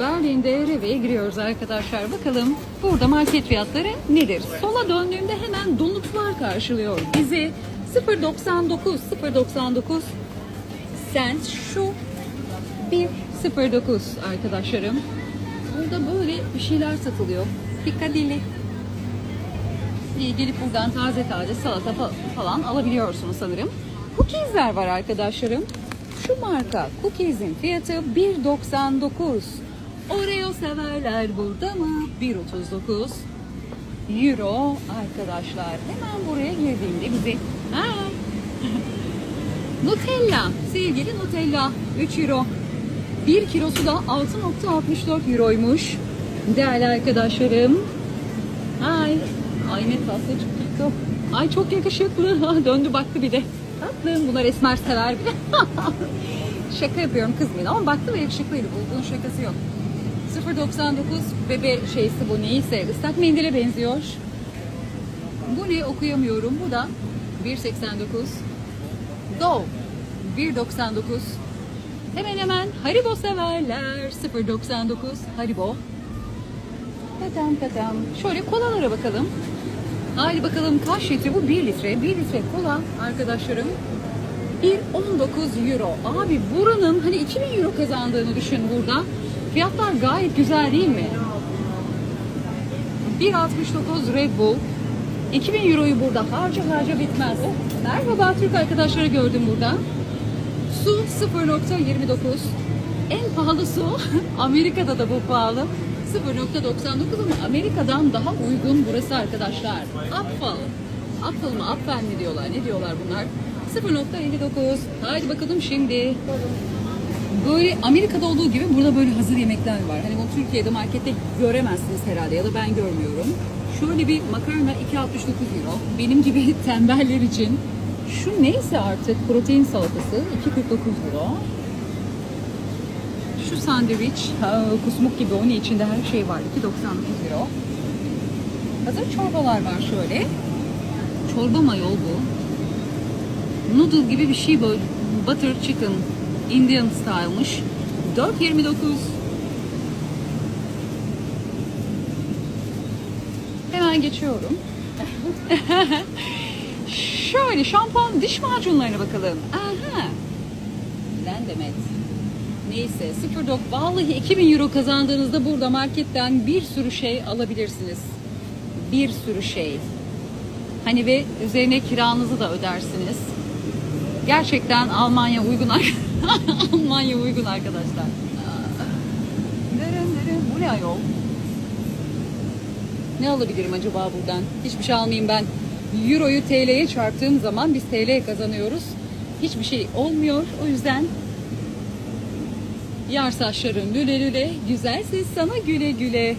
Berlin'de Reve'ye giriyoruz arkadaşlar. Bakalım burada market fiyatları nedir? Sola döndüğümde hemen donutlar karşılıyor bizi. 0.99 0.99 cent şu 1.09 arkadaşlarım. Burada böyle bir şeyler satılıyor. Piccadilly. Gelip buradan taze taze salata fa- falan alabiliyorsunuz sanırım. Cookies'ler var arkadaşlarım. Şu marka cookies'in fiyatı 1.99. Oreo severler burada mı? 1.39 euro arkadaşlar. Hemen buraya girdiğimde bizi ha, Nutella, sevgili Nutella 3 euro. 1 kilosu da 6.64 euroymuş. Değerli arkadaşlarım. Ay, ay ne tatlı çıktı. Ay çok yakışıklı. Döndü baktı bir de. Tatlım bunlar esmer sever bile. Şaka yapıyorum kızmayın ama baktı ve yakışıklıydı. Bu, bunun şakası yok. 0.99 bebe şeysi bu neyse ıslak mendile benziyor. Bu ne? Okuyamıyorum. Bu da 1.89. Go 1.99 Hemen hemen Haribo severler. 0.99 Haribo. Tatam tatam. Şöyle kolalara bakalım. Hadi bakalım kaç litre bu? 1 litre. 1 litre kola. Arkadaşlarım 1.19 euro. Abi buranın hani 2000 euro kazandığını düşün burada Fiyatlar gayet güzel değil mi? 1.69 Red Bull 2000 euroyu burada harca harca bitmez. Merhaba Türk arkadaşları gördüm burada. Su 0.29. En pahalı su Amerika'da da bu pahalı. 0.99 ama Amerika'dan daha uygun burası arkadaşlar. Apfel. Apfel mı? Apfel mi diyorlar? Ne diyorlar bunlar? 0.59. Haydi bakalım şimdi. Böyle Amerika'da olduğu gibi burada böyle hazır yemekler var. Hani bunu Türkiye'de markette göremezsiniz herhalde ya da ben görmüyorum. Şöyle bir makarna 2.69 euro. Benim gibi tembeller için. Şu neyse artık protein salatası 2.49 euro. Şu sandviç kusmuk gibi onun içinde her şey var 2.99 euro. Hazır çorbalar var şöyle. Çorba mayol bu. Noodle gibi bir şey böyle. Butter chicken. Indian style'mış. 4.29. Hemen geçiyorum. Şöyle şampuan diş macunlarına bakalım. Aha. Lendemet. Neyse 0.9 vallahi 2000 euro kazandığınızda burada marketten bir sürü şey alabilirsiniz. Bir sürü şey. Hani ve üzerine kiranızı da ödersiniz. Gerçekten Almanya uygun Almanya uygun arkadaşlar. Dırın dırın. Bu ne ayol? Ne alabilirim acaba buradan? Hiçbir şey almayayım ben. Euroyu TL'ye çarptığım zaman biz TL kazanıyoruz. Hiçbir şey olmuyor. O yüzden yar saçların lüle lüle, güzelsiz sana güle güle.